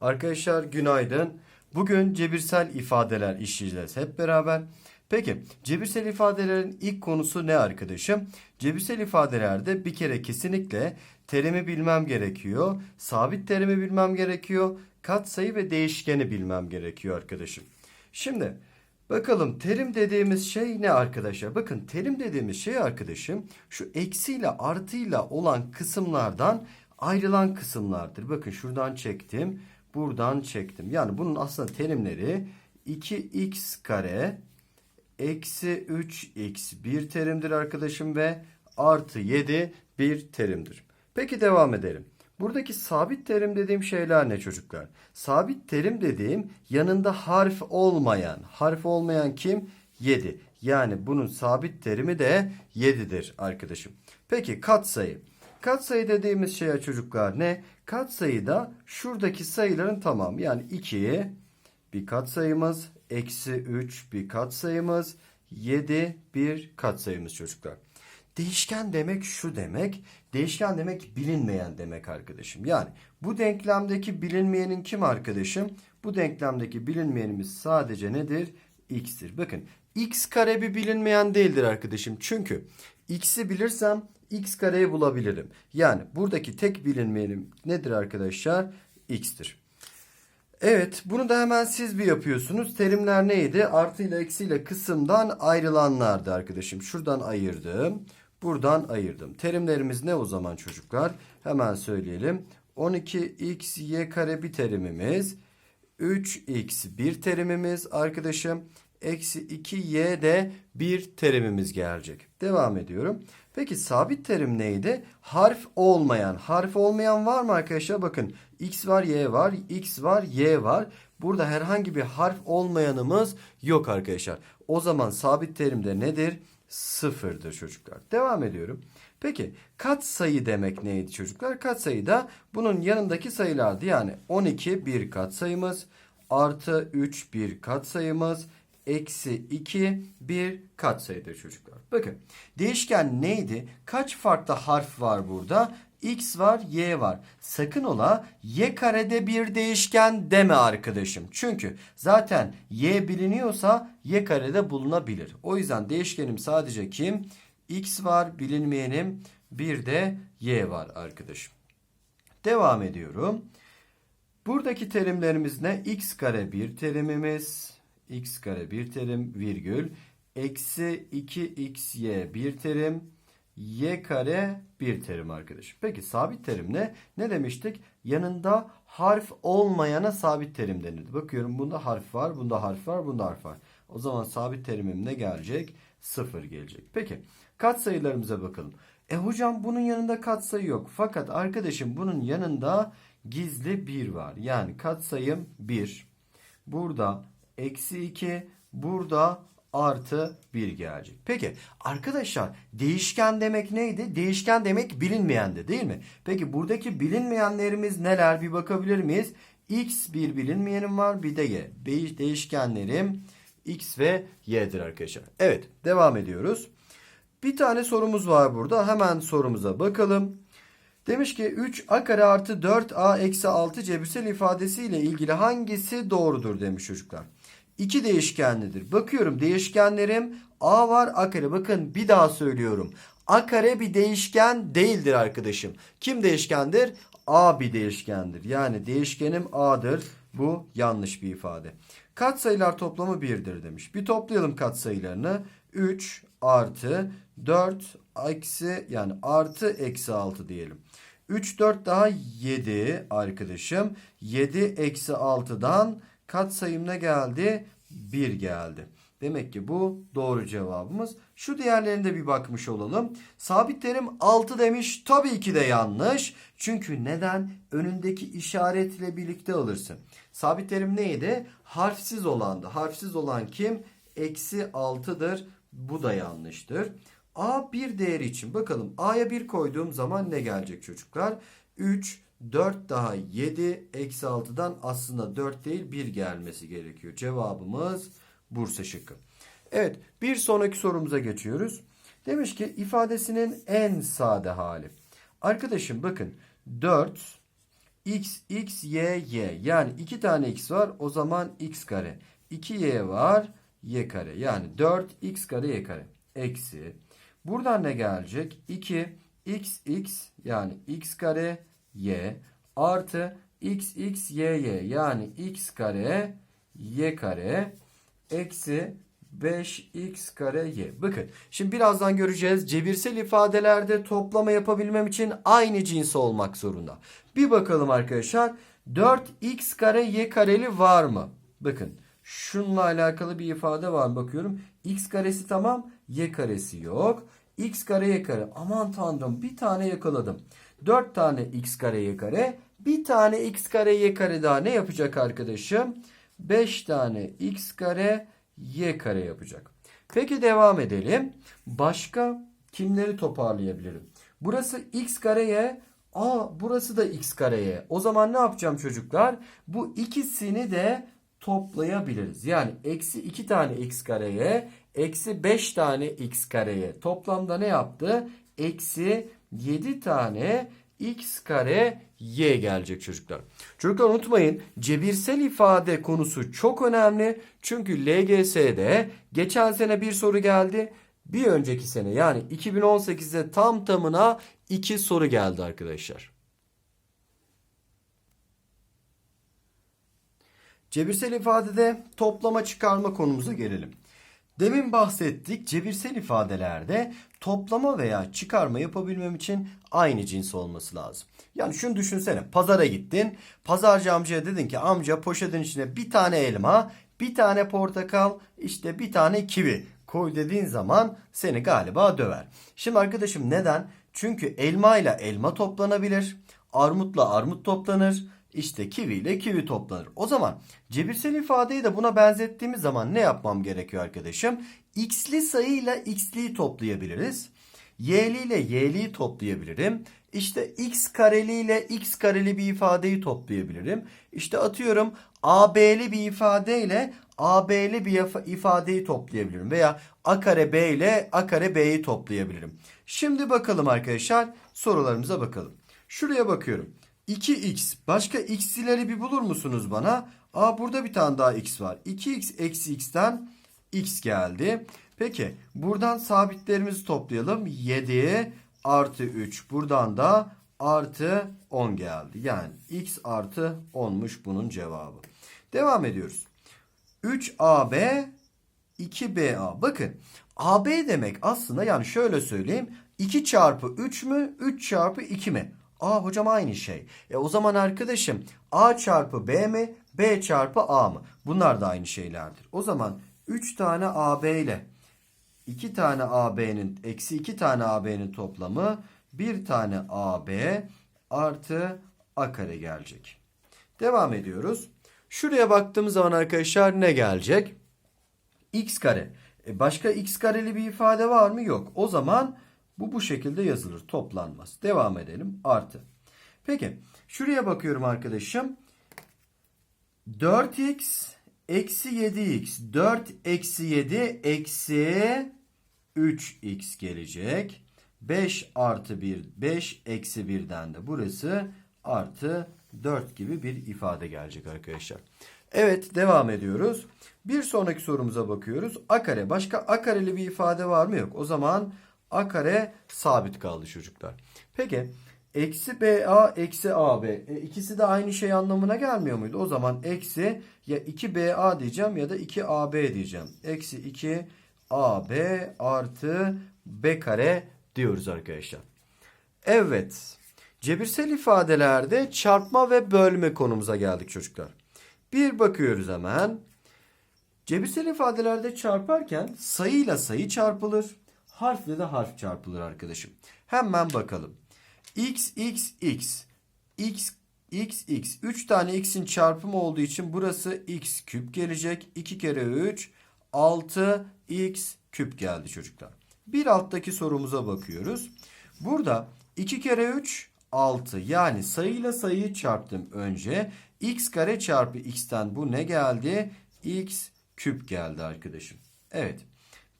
Arkadaşlar günaydın. Bugün cebirsel ifadeler işleyeceğiz hep beraber. Peki cebirsel ifadelerin ilk konusu ne arkadaşım? Cebirsel ifadelerde bir kere kesinlikle terimi bilmem gerekiyor. Sabit terimi bilmem gerekiyor. Katsayı ve değişkeni bilmem gerekiyor arkadaşım. Şimdi bakalım terim dediğimiz şey ne arkadaşlar? Bakın terim dediğimiz şey arkadaşım şu eksiyle artıyla olan kısımlardan ayrılan kısımlardır. Bakın şuradan çektim. Buradan çektim. Yani bunun aslında terimleri 2x kare eksi 3x bir terimdir arkadaşım ve artı 7 bir terimdir. Peki devam edelim. Buradaki sabit terim dediğim şeyler ne çocuklar? Sabit terim dediğim yanında harf olmayan. Harf olmayan kim? 7. Yani bunun sabit terimi de 7'dir arkadaşım. Peki katsayı. Katsayı dediğimiz şey çocuklar ne? Katsayıda şuradaki sayıların tamamı. Yani 2 bir katsayımız, eksi 3 bir katsayımız, 7 bir katsayımız çocuklar. Değişken demek şu demek. Değişken demek bilinmeyen demek arkadaşım. Yani bu denklemdeki bilinmeyenin kim arkadaşım? Bu denklemdeki bilinmeyenimiz sadece nedir? X'tir. Bakın x kare bir bilinmeyen değildir arkadaşım. Çünkü x'i bilirsem x kareyi bulabilirim. Yani buradaki tek bilinmeyenim nedir arkadaşlar? x'tir. Evet, bunu da hemen siz bir yapıyorsunuz. Terimler neydi? Artı ile eksi ile kısımdan ayrılanlardı arkadaşım. Şuradan ayırdım. Buradan ayırdım. Terimlerimiz ne o zaman çocuklar? Hemen söyleyelim. 12x y kare bir terimimiz. 3x bir terimimiz arkadaşım. Eksi 2y de bir terimimiz gelecek. Devam ediyorum. Peki sabit terim neydi? Harf olmayan. Harf olmayan var mı arkadaşlar? Bakın x var, y var, x var, y var. Burada herhangi bir harf olmayanımız yok arkadaşlar. O zaman sabit terimde nedir? Sıfırdır çocuklar. Devam ediyorum. Peki katsayı demek neydi çocuklar? Katsayı da bunun yanındaki sayılardı. Yani 12 bir katsayımız, artı 3 bir katsayımız, eksi 2 bir katsayıdır çocuklar. Bakın değişken neydi? Kaç farklı harf var burada? X var, Y var. Sakın ola Y karede bir değişken deme arkadaşım. Çünkü zaten Y biliniyorsa Y karede bulunabilir. O yüzden değişkenim sadece kim? X var bilinmeyenim. Bir de Y var arkadaşım. Devam ediyorum. Buradaki terimlerimiz ne? X kare bir terimimiz. X kare bir terim virgül. Eksi 2xy bir terim. Y kare bir terim arkadaşım. Peki sabit terim ne? Ne demiştik? Yanında harf olmayana sabit terim denirdi. Bakıyorum bunda harf var, bunda harf var, bunda harf var. O zaman sabit terimim ne gelecek? Sıfır gelecek. Peki katsayılarımıza bakalım. E hocam bunun yanında katsayı yok. Fakat arkadaşım bunun yanında gizli 1 var. Yani katsayım 1. Burada eksi 2. Burada artı 1 gelecek. Peki arkadaşlar değişken demek neydi? Değişken demek bilinmeyendi değil mi? Peki buradaki bilinmeyenlerimiz neler bir bakabilir miyiz? X bir bilinmeyenim var bir de Y. Değiş- Değişkenlerim X ve Y'dir arkadaşlar. Evet devam ediyoruz. Bir tane sorumuz var burada. Hemen sorumuza bakalım. Demiş ki 3a kare artı 4a eksi 6 cebirsel ifadesiyle ilgili hangisi doğrudur demiş çocuklar. İki değişkenlidir. Bakıyorum değişkenlerim a var a kare. Bakın bir daha söylüyorum. a kare bir değişken değildir arkadaşım. Kim değişkendir? a bir değişkendir. Yani değişkenim a'dır. Bu yanlış bir ifade. Katsayılar toplamı 1'dir demiş. Bir toplayalım katsayılarını. 3 artı 4 eksi yani artı eksi 6 diyelim. 3 4 daha 7 arkadaşım. 7 eksi 6'dan katsayım ne geldi? 1 geldi. Demek ki bu doğru cevabımız. Şu diğerlerine bir bakmış olalım. Sabit terim 6 demiş. Tabii ki de yanlış. Çünkü neden? Önündeki işaretle birlikte alırsın. Sabit terim neydi? Harfsiz olandı. Harfsiz olan kim? Eksi 6'dır. Bu da yanlıştır. A bir değeri için bakalım A'ya 1 koyduğum zaman ne gelecek çocuklar? 3, 4 daha 7, eksi 6'dan aslında 4 değil 1 gelmesi gerekiyor. Cevabımız Bursa şıkkı. Evet bir sonraki sorumuza geçiyoruz. Demiş ki ifadesinin en sade hali. Arkadaşım bakın 4, x x y y yani iki tane x var o zaman x kare 2y var y kare yani 4x kare y kare eksi buradan ne gelecek 2 x x yani x kare y artı x x y y yani x kare y kare eksi 5x kare y. Bakın şimdi birazdan göreceğiz. Cebirsel ifadelerde toplama yapabilmem için aynı cins olmak zorunda. Bir bakalım arkadaşlar. 4x kare y kareli var mı? Bakın şununla alakalı bir ifade var? Bakıyorum. x karesi tamam. Y karesi yok. X kare y kare. Aman tanrım bir tane yakaladım. 4 tane x kare y kare. Bir tane x kare y kare daha ne yapacak arkadaşım? 5 tane x kare y kare yapacak. Peki devam edelim. Başka kimleri toparlayabilirim? Burası x kareye, aa burası da x kareye. O zaman ne yapacağım çocuklar? Bu ikisini de toplayabiliriz. Yani eksi 2 tane x kareye, eksi 5 tane x kareye. Toplamda ne yaptı? Eksi 7 tane x kare y gelecek çocuklar. Çocuklar unutmayın cebirsel ifade konusu çok önemli. Çünkü LGS'de geçen sene bir soru geldi. Bir önceki sene yani 2018'de tam tamına iki soru geldi arkadaşlar. Cebirsel ifadede toplama çıkarma konumuza gelelim. Demin bahsettik cebirsel ifadelerde toplama veya çıkarma yapabilmem için aynı cins olması lazım. Yani şunu düşünsene pazara gittin pazarcı amcaya dedin ki amca poşetin içine bir tane elma bir tane portakal işte bir tane kivi koy dediğin zaman seni galiba döver. Şimdi arkadaşım neden? Çünkü elma ile elma toplanabilir armutla armut toplanır işte kivi ile kivi toplanır. O zaman cebirsel ifadeyi de buna benzettiğimiz zaman ne yapmam gerekiyor arkadaşım? X'li sayıyla x'liyi toplayabiliriz. Y'li ile y'liyi toplayabilirim. İşte x kareli ile x kareli bir ifadeyi toplayabilirim. İşte atıyorum AB'li bir ifadeyle AB'li bir ifadeyi toplayabilirim. Veya A kare B ile A kare B'yi toplayabilirim. Şimdi bakalım arkadaşlar sorularımıza bakalım. Şuraya bakıyorum. 2x. Başka x'lileri bir bulur musunuz bana? Aa burada bir tane daha x var. 2x eksi x'ten x geldi. Peki buradan sabitlerimizi toplayalım. 7 artı 3. Buradan da artı 10 geldi. Yani x artı 10'muş bunun cevabı. Devam ediyoruz. 3ab 2ba. Bakın ab demek aslında yani şöyle söyleyeyim. 2 çarpı 3 mü? 3 çarpı 2 mi? Aa hocam aynı şey. E o zaman arkadaşım A çarpı B mi? B çarpı A mı? Bunlar da aynı şeylerdir. O zaman 3 tane AB ile 2 tane AB'nin eksi 2 tane AB'nin toplamı 1 tane AB artı A kare gelecek. Devam ediyoruz. Şuraya baktığımız zaman arkadaşlar ne gelecek? X kare. E başka x kareli bir ifade var mı? Yok. O zaman bu bu şekilde yazılır. Toplanmaz. Devam edelim. Artı. Peki. Şuraya bakıyorum arkadaşım. 4x eksi 7x. 4 eksi 7 eksi 3x gelecek. 5 artı 1 5 eksi 1'den de burası artı 4 gibi bir ifade gelecek arkadaşlar. Evet devam ediyoruz. Bir sonraki sorumuza bakıyoruz. A kare. Başka A kareli bir ifade var mı? Yok. O zaman A kare sabit kaldı çocuklar. Peki eksi BA eksi AB. E, ikisi de aynı şey anlamına gelmiyor muydu? O zaman eksi ya 2BA diyeceğim ya da 2AB diyeceğim. Eksi 2AB artı B kare diyoruz arkadaşlar. Evet. Cebirsel ifadelerde çarpma ve bölme konumuza geldik çocuklar. Bir bakıyoruz hemen. Cebirsel ifadelerde çarparken sayıyla sayı çarpılır. Harfle de harf çarpılır arkadaşım. Hemen bakalım. x, x, x. x, x, x. 3 tane x'in çarpımı olduğu için burası x küp gelecek. 2 kere 3, 6 x küp geldi çocuklar. Bir alttaki sorumuza bakıyoruz. Burada 2 kere 3, 6. Yani sayıyla sayıyı çarptım önce. x kare çarpı x'ten bu ne geldi? x küp geldi arkadaşım. Evet.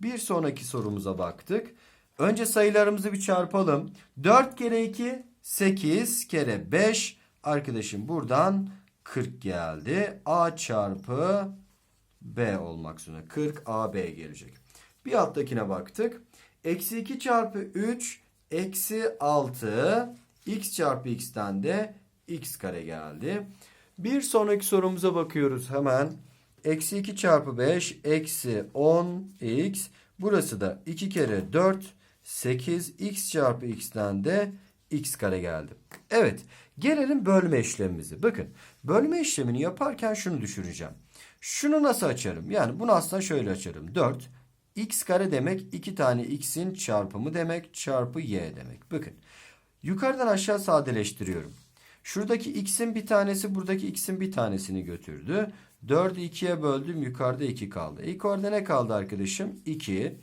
Bir sonraki sorumuza baktık. Önce sayılarımızı bir çarpalım. 4 kere 2 8 kere 5 arkadaşım buradan 40 geldi. A çarpı B olmak zorunda. 40 AB gelecek. Bir alttakine baktık. Eksi 2 çarpı 3 eksi 6 x çarpı x'ten de x kare geldi. Bir sonraki sorumuza bakıyoruz hemen. Eksi 2 çarpı 5 eksi 10 x. Burası da 2 kere 4 8 x çarpı x'ten de x kare geldi. Evet gelelim bölme işlemimize. Bakın bölme işlemini yaparken şunu düşüneceğim. Şunu nasıl açarım? Yani bunu aslında şöyle açarım. 4 x kare demek 2 tane x'in çarpımı demek çarpı y demek. Bakın yukarıdan aşağı sadeleştiriyorum. Şuradaki x'in bir tanesi buradaki x'in bir tanesini götürdü. 4'ü 2'ye böldüm yukarıda 2 kaldı. İlk orada ne kaldı arkadaşım? 2.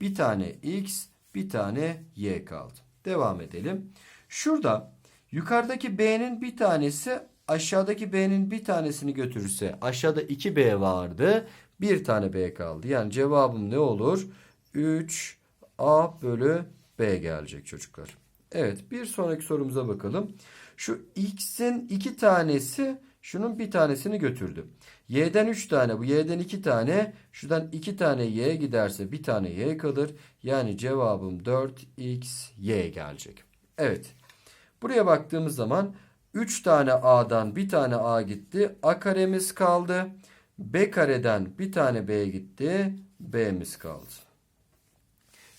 Bir tane x bir tane y kaldı. Devam edelim. Şurada yukarıdaki b'nin bir tanesi aşağıdaki b'nin bir tanesini götürürse aşağıda 2b vardı. Bir tane b kaldı. Yani cevabım ne olur? 3a bölü b gelecek çocuklar. Evet bir sonraki sorumuza bakalım. Şu x'in iki tanesi şunun bir tanesini götürdü. Y'den 3 tane bu y'den 2 tane şuradan 2 tane y giderse bir tane y kalır. Yani cevabım 4x y gelecek. Evet. Buraya baktığımız zaman 3 tane a'dan bir tane a gitti. a karemiz kaldı. b kareden bir tane b gitti. b'miz kaldı.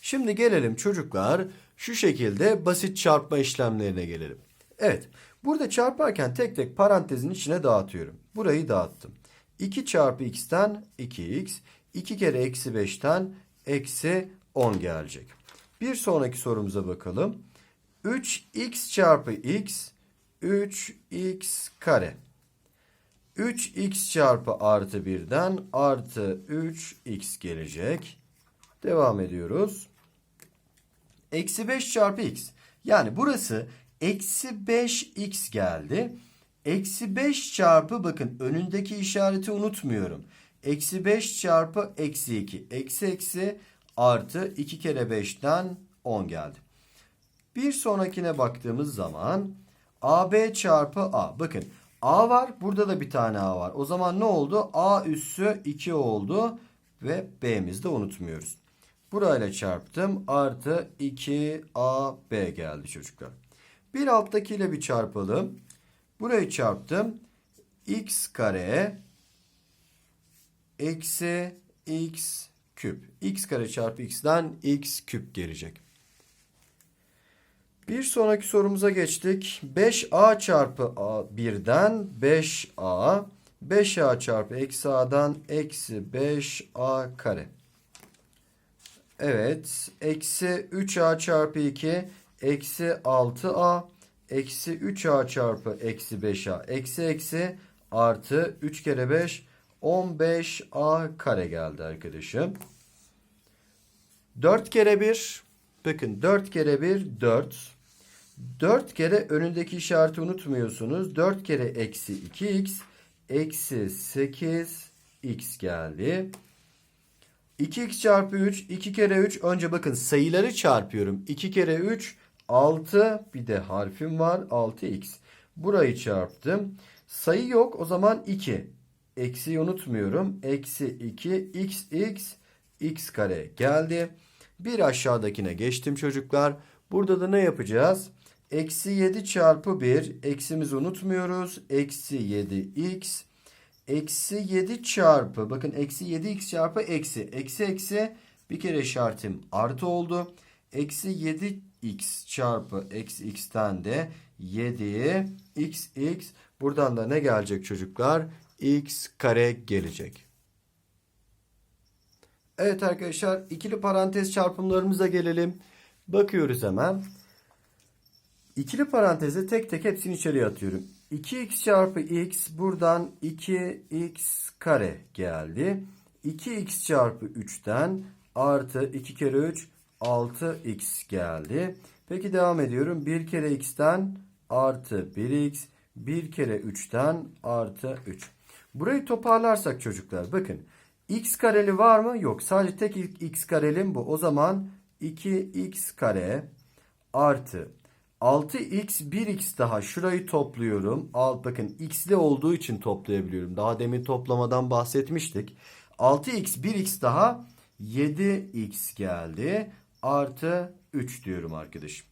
Şimdi gelelim çocuklar şu şekilde basit çarpma işlemlerine gelelim. Evet. Burada çarparken tek tek parantezin içine dağıtıyorum. Burayı dağıttım. 2 çarpı x'ten 2x. 2 kere eksi 5'ten eksi 10 gelecek. Bir sonraki sorumuza bakalım. 3x çarpı x 3x kare. 3x çarpı artı 1'den artı 3x gelecek. Devam ediyoruz. Eksi 5 çarpı x. Yani burası eksi 5x geldi. Eksi 5 çarpı bakın önündeki işareti unutmuyorum. Eksi 5 çarpı eksi 2. Eksi eksi artı 2 kere 5'ten 10 geldi. Bir sonrakine baktığımız zaman AB çarpı A. Bakın A var burada da bir tane A var. O zaman ne oldu? A üssü 2 oldu ve B'mizi de unutmuyoruz. Burayla çarptım. Artı 2AB geldi çocuklar. Bir alttakiyle bir çarpalım. Burayı çarptım. x kare eksi x küp. x kare çarpı x'den x küp gelecek. Bir sonraki sorumuza geçtik. 5a çarpı a 1'den 5a. 5a çarpı eksi a'dan eksi 5a kare. Evet. Eksi 3a çarpı 2 eksi 6a eksi 3a çarpı eksi 5a eksi eksi artı 3 kere 5 15a kare geldi arkadaşım. 4 kere 1 bakın 4 kere 1 4 4 kere önündeki işareti unutmuyorsunuz. 4 kere eksi 2x eksi 8x geldi. 2x çarpı 3 2 kere 3 önce bakın sayıları çarpıyorum. 2 kere 3 6 bir de harfim var 6x. Burayı çarptım. Sayı yok o zaman 2. Eksiyi unutmuyorum. Eksi 2 x x x kare geldi. Bir aşağıdakine geçtim çocuklar. Burada da ne yapacağız? Eksi 7 çarpı 1. Eksimizi unutmuyoruz. Eksi 7x. Eksi 7 çarpı. Bakın eksi 7x çarpı eksi. Eksi eksi. Bir kere işaretim artı oldu. Eksi 7x çarpı eksi x'ten de 7 x x. Buradan da ne gelecek çocuklar? x kare gelecek. Evet arkadaşlar ikili parantez çarpımlarımıza gelelim. Bakıyoruz hemen. İkili paranteze tek tek hepsini içeriye atıyorum. 2x çarpı x buradan 2x kare geldi. 2x çarpı 3'ten artı 2 kere 3 6x geldi. Peki devam ediyorum. 1 kere x'ten artı 1x 1 kere 3'ten artı 3. Burayı toparlarsak çocuklar bakın. x kareli var mı? Yok. Sadece tek x karelim bu. O zaman 2x kare artı 6x 1x daha şurayı topluyorum. Alt bakın x'li olduğu için toplayabiliyorum. Daha demin toplamadan bahsetmiştik. 6x 1x daha 7x geldi. Artı 3 diyorum arkadaşım.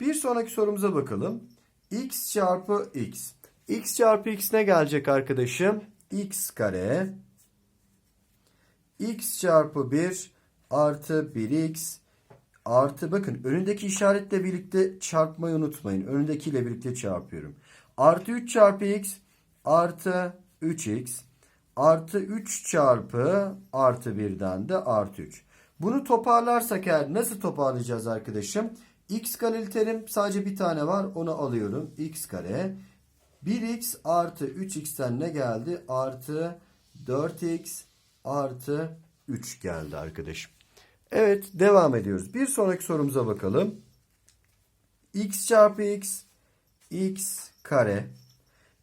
Bir sonraki sorumuza bakalım. x çarpı x. x çarpı x ne gelecek arkadaşım? x kare x çarpı 1 artı 1x artı bakın önündeki işaretle birlikte çarpmayı unutmayın. Önündekiyle birlikte çarpıyorum. Artı 3 çarpı x artı 3x artı 3 çarpı artı 1'den de artı 3. Bunu toparlarsak eğer nasıl toparlayacağız arkadaşım? x kareli terim sadece bir tane var onu alıyorum. x kare 1x artı 3x'ten ne geldi? Artı 4x artı 3 geldi arkadaşım. Evet devam ediyoruz. Bir sonraki sorumuza bakalım. x çarpı x x kare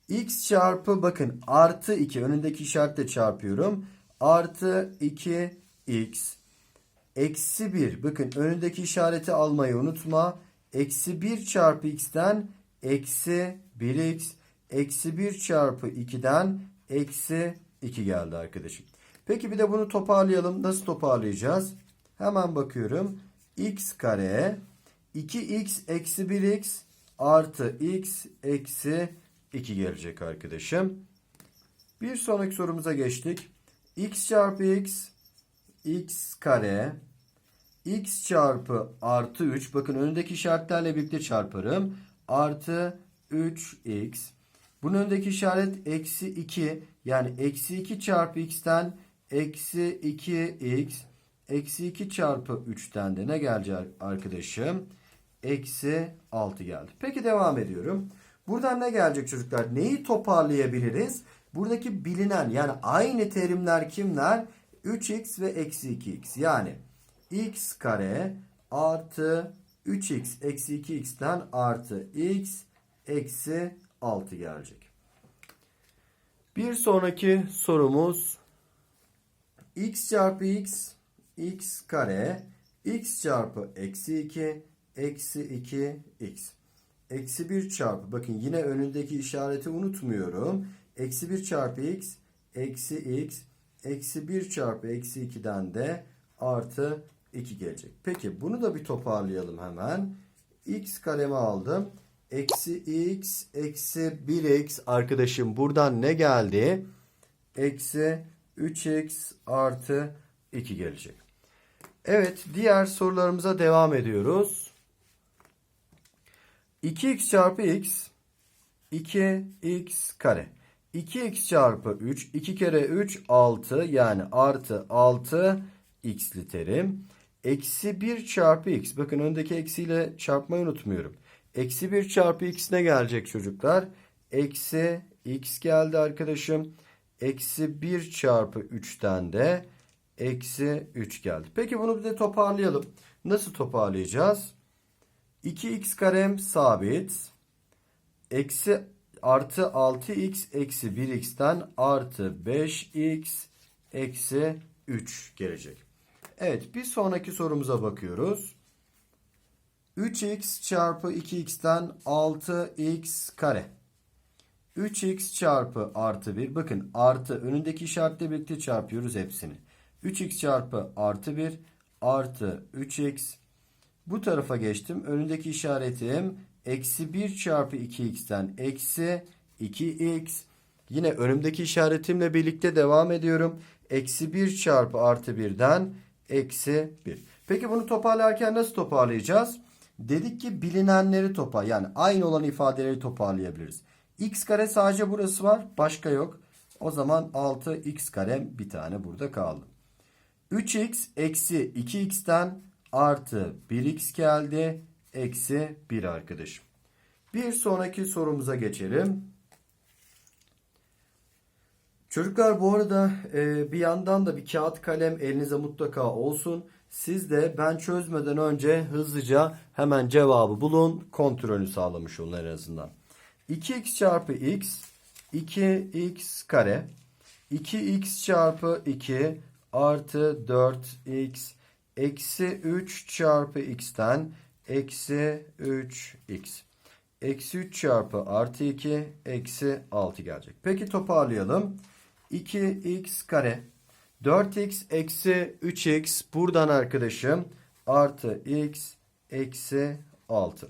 x çarpı bakın artı 2 önündeki işaretle çarpıyorum. Artı 2x eksi 1 bakın önündeki işareti almayı unutma. Eksi 1 çarpı x'ten eksi 1x eksi 1 çarpı 2'den eksi 2 geldi arkadaşım. Peki bir de bunu toparlayalım. Nasıl toparlayacağız? Hemen bakıyorum. x kare 2x eksi 1x artı x eksi 2 gelecek arkadaşım. Bir sonraki sorumuza geçtik. x çarpı x x kare x çarpı artı 3 bakın önündeki işaretlerle birlikte çarparım. Artı 3x bunun önündeki işaret eksi 2 yani eksi 2 çarpı x'ten eksi 2x eksi 2 çarpı 3'ten de ne gelecek arkadaşım? Eksi 6 geldi. Peki devam ediyorum. Buradan ne gelecek çocuklar? Neyi toparlayabiliriz? Buradaki bilinen yani aynı terimler kimler? 3x ve eksi 2x. Yani x kare artı 3x eksi 2x'ten artı x eksi 6 gelecek. Bir sonraki sorumuz x çarpı x x kare x çarpı eksi 2 eksi 2 x. Eksi 1 çarpı bakın yine önündeki işareti unutmuyorum. Eksi 1 çarpı x eksi x eksi 1 çarpı eksi 2'den de artı 2 gelecek. Peki bunu da bir toparlayalım hemen. x karemi aldım. Eksi x eksi 1x arkadaşım buradan ne geldi? Eksi 3x artı 2 gelecek. Evet diğer sorularımıza devam ediyoruz. 2x çarpı x 2x kare. 2x çarpı 3 2 kere 3 6 yani artı 6 x'li terim. Eksi 1 çarpı x. Bakın öndeki eksiyle çarpmayı unutmuyorum. Eksi 1 çarpı x ne gelecek çocuklar? Eksi x geldi arkadaşım. Eksi 1 çarpı 3'ten de eksi 3 geldi. Peki bunu bir de toparlayalım. Nasıl toparlayacağız? 2x karem sabit. Eksi artı 6x eksi 1x'ten artı 5x eksi 3 gelecek. Evet bir sonraki sorumuza bakıyoruz. 3x çarpı 2x'ten 6x kare. 3x çarpı artı 1. Bakın artı önündeki işaretle birlikte çarpıyoruz hepsini. 3x çarpı artı 1 artı 3x. Bu tarafa geçtim. Önündeki işaretim eksi 1 çarpı 2x'ten eksi 2x. Yine önümdeki işaretimle birlikte devam ediyorum. Eksi 1 çarpı artı 1'den eksi 1. Peki bunu toparlarken nasıl toparlayacağız? Dedik ki bilinenleri topar. Yani aynı olan ifadeleri toparlayabiliriz. x kare sadece burası var. Başka yok. O zaman 6x karem bir tane burada kaldı. 3x eksi 2x'ten artı 1x geldi. Eksi 1 arkadaşım. Bir sonraki sorumuza geçelim. Çocuklar bu arada e, bir yandan da bir kağıt kalem elinize mutlaka olsun. Siz de ben çözmeden önce hızlıca hemen cevabı bulun. Kontrolü sağlamış olun en azından. 2x çarpı x 2x kare 2x çarpı 2 artı 4x eksi 3 çarpı x'ten eksi 3x. Eksi 3 çarpı artı 2 eksi 6 gelecek. Peki toparlayalım. 2x kare 4x eksi 3x buradan arkadaşım artı x eksi 6.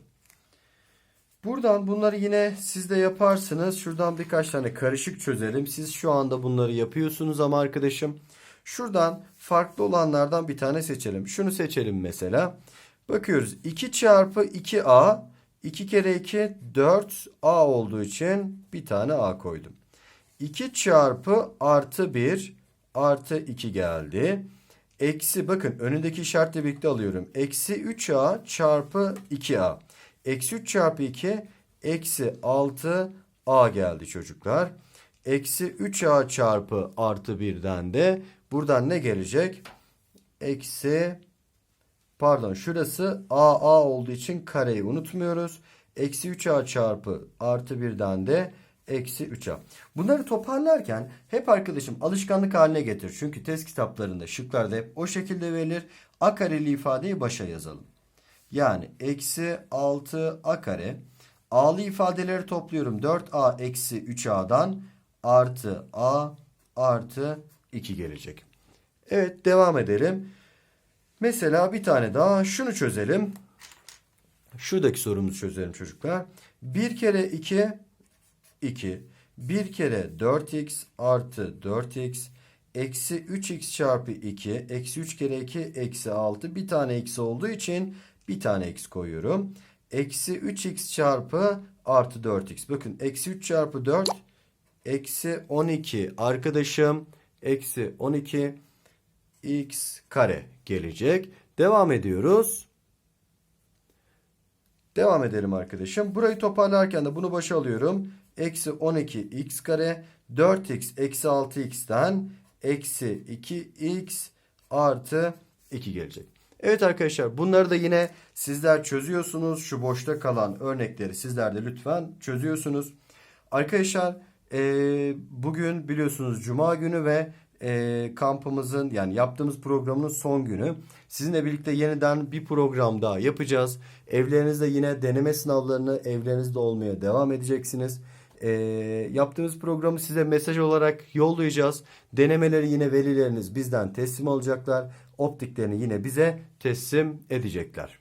Buradan bunları yine siz de yaparsınız. Şuradan birkaç tane karışık çözelim. Siz şu anda bunları yapıyorsunuz ama arkadaşım. Şuradan farklı olanlardan bir tane seçelim. Şunu seçelim mesela. Bakıyoruz 2 çarpı 2a 2 kere 2 4a olduğu için bir tane a koydum. 2 çarpı artı 1 artı 2 geldi. Eksi bakın önündeki işaretle birlikte alıyorum. Eksi 3a çarpı 2a. Eksi 3 çarpı 2 eksi 6a geldi çocuklar. Eksi 3a çarpı artı 1'den de buradan ne gelecek? Eksi pardon şurası aa olduğu için kareyi unutmuyoruz. Eksi 3a çarpı artı 1'den de eksi 3a. Bunları toparlarken hep arkadaşım alışkanlık haline getir. Çünkü test kitaplarında şıklarda hep o şekilde verilir. A kareli ifadeyi başa yazalım. Yani eksi 6 a kare. A'lı ifadeleri topluyorum. 4a eksi 3a'dan artı a artı 2 gelecek. Evet devam edelim. Mesela bir tane daha şunu çözelim. Şuradaki sorumuzu çözelim çocuklar. 1 kere 2 2. 1 kere 4x artı 4x eksi 3x çarpı 2 eksi 3 kere 2 eksi 6 bir tane eksi olduğu için bir tane x koyuyorum. Eksi 3x çarpı artı 4x. Bakın eksi 3 çarpı 4 eksi 12 arkadaşım eksi 12 x kare gelecek. Devam ediyoruz. Devam edelim arkadaşım. Burayı toparlarken de bunu başa alıyorum. Eksi 12 x kare 4x eksi 6x'ten eksi 2x artı 2 gelecek. Evet arkadaşlar bunları da yine sizler çözüyorsunuz. Şu boşta kalan örnekleri sizler de lütfen çözüyorsunuz. Arkadaşlar e, bugün biliyorsunuz cuma günü ve e, kampımızın yani yaptığımız programın son günü. Sizinle birlikte yeniden bir program daha yapacağız. Evlerinizde yine deneme sınavlarını evlerinizde olmaya devam edeceksiniz. E, yaptığımız programı size mesaj olarak yollayacağız. Denemeleri yine velileriniz bizden teslim alacaklar. Optiklerini yine bize teslim edecekler.